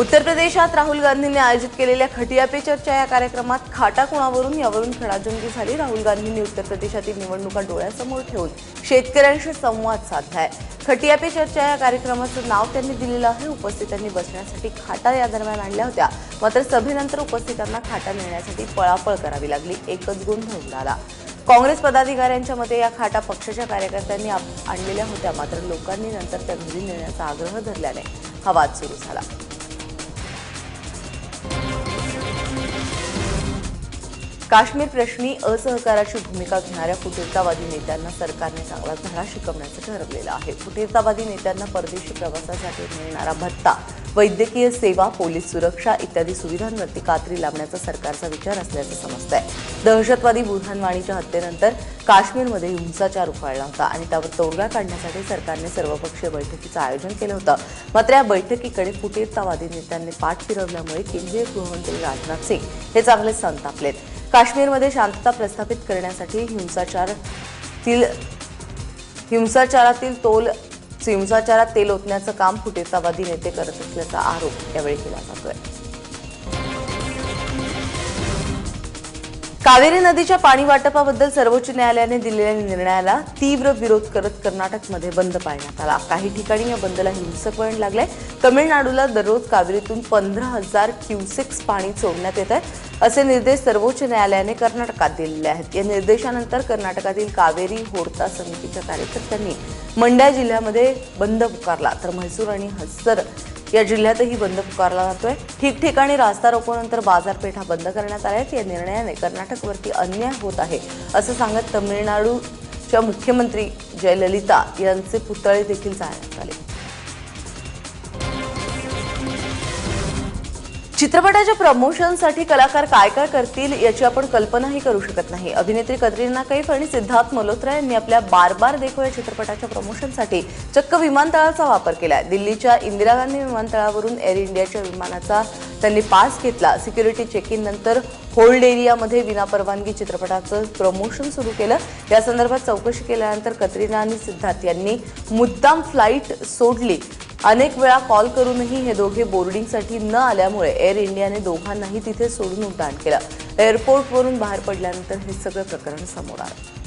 उत्तर प्रदेशात राहुल गांधींनी आयोजित केलेल्या खटिया पे चर्चा या कार्यक्रमात खाटा कोणावरून यावरून खडाजंगी झाली. राहुल गांधींनी उत्तर प्रदेशातील निवडणुका डोळ्यासमोर ठेवून शेतकऱ्यांशी संवाद साधलाय. खटिया पे चर्चा या कार्यक्रमाचं नाव त्यांनी दिलेलं आहे. उपस्थितांनी बसण्यासाठी खाटा या दरम्यान आणल्या होत्या. मात्र सभेनंतर उपस्थितांना खाटा नेण्यासाठी पळापळ करावी लागली. एकच गोंधळ उडाला काँग्रेस पदाधिकाऱ्यांच्या मते या खाटा पक्षाच्या कार्यकर्त्यांनी आणलेल्या होत्या. मात्र लोकांनी नंतर त्या घरी नेण्याचा आग्रह धरल्याने हा वाद सुरू झाला. Thank you. काश्मीर प्रश्नी असहकाराची भूमिका घेणाऱ्या फुटीरतावादी नेत्यांना सरकारने चांगला धडा शिकवण्याचं ठरवलेलं आहे. फुटीरतावादी नेत्यांना परदेशी प्रवासासाठी मिळणारा भत्ता वैद्यकीय सेवा पोलीस सुरक्षा इत्यादी सुविधांवरती कात्री लावण्याचा सरकारचा विचार असल्याचं समजतंय. दहशतवादी बुरहान हत्येनंतर काश्मीरमध्ये हिंसाचार उफाळला होता आणि त्यावर तोडगा काढण्यासाठी सरकारने सर्वपक्षीय बैठकीचं आयोजन केलं होतं. मात्र या बैठकीकडे फुटीरतावादी नेत्यांनी पाठ फिरवल्यामुळे केंद्रीय गृहमंत्री राजनाथ सिंग हे चांगले संतापलेत. काश्मीरमध्ये शांतता प्रस्थापित करण्यासाठी हिंसाचारातील हिंसाचारातील तोल हिंसाचारात तेल ओतण्याचं काम फुटीरतावादी नेते करत असल्याचा आरोप यावेळी केला जातोय. कावेरी नदीच्या पाणी वाटपाबद्दल सर्वोच्च न्यायालयाने दिलेल्या निर्णयाला तीव्र विरोध करत कर्नाटकमध्ये बंद पाळण्यात आला. काही ठिकाणी या बंदला हिंसक वळण लागलंय. तमिळनाडूला दररोज कावेरीतून पंधरा हजार क्युसेक्स पाणी सोडण्यात येत आहे असे निर्देश सर्वोच्च न्यायालयाने कर्नाटकात दिलेले आहेत. या निर्देशानंतर कर्नाटकातील कावेरी होडता समितीच्या कार्यकर्त्यांनी मंड्या जिल्ह्यामध्ये बंद पुकारला. तर म्हैसूर आणि हस्तर या जिल्ह्यातही बंद पुकारला जातोय. ठिकठिकाणी रास्ता रोकोनंतर बाजारपेठा बंद करण्यात आल्या आहेत या निर्णयाने कर्नाटकवरती अन्याय होत आहे असं सांगत तमिळनाडूच्या मुख्यमंत्री जयललिता यांचे पुतळे देखील जाळण्यात आले. चित्रपटाच्या प्रमोशनसाठी कलाकार काय काय करतील याची आपण कल्पनाही करू शकत नाही. अभिनेत्री कतरिना कैफ आणि सिद्धार्थ मल्होत्रा यांनी आपल्या बार बार देखो या चित्रपटाच्या प्रमोशनसाठी चक्क विमानतळाचा वापर केला दिल्लीच्या इंदिरा गांधी विमानतळावरून एअर इंडियाच्या विमानाचा त्यांनी पास घेतला. सिक्युरिटी चेक इन नंतर होल्ड एरियामध्ये विनापरवानगी चित्रपटाचं प्रमोशन सुरू केलं. या संदर्भात चौकशी केल्यानंतर कतरिना आणि सिद्धार्थ यांनी मुद्दाम फ्लाईट सोडली. अनेक वेळा कॉल करूनही हे दोघे बोर्डिंगसाठी न आल्यामुळे एअर इंडियाने दोघांनाही तिथे सोडून उड्डाण केलं. एअरपोर्टवरून बाहेर पडल्यानंतर हे सगळं प्रकरण समोर आलं.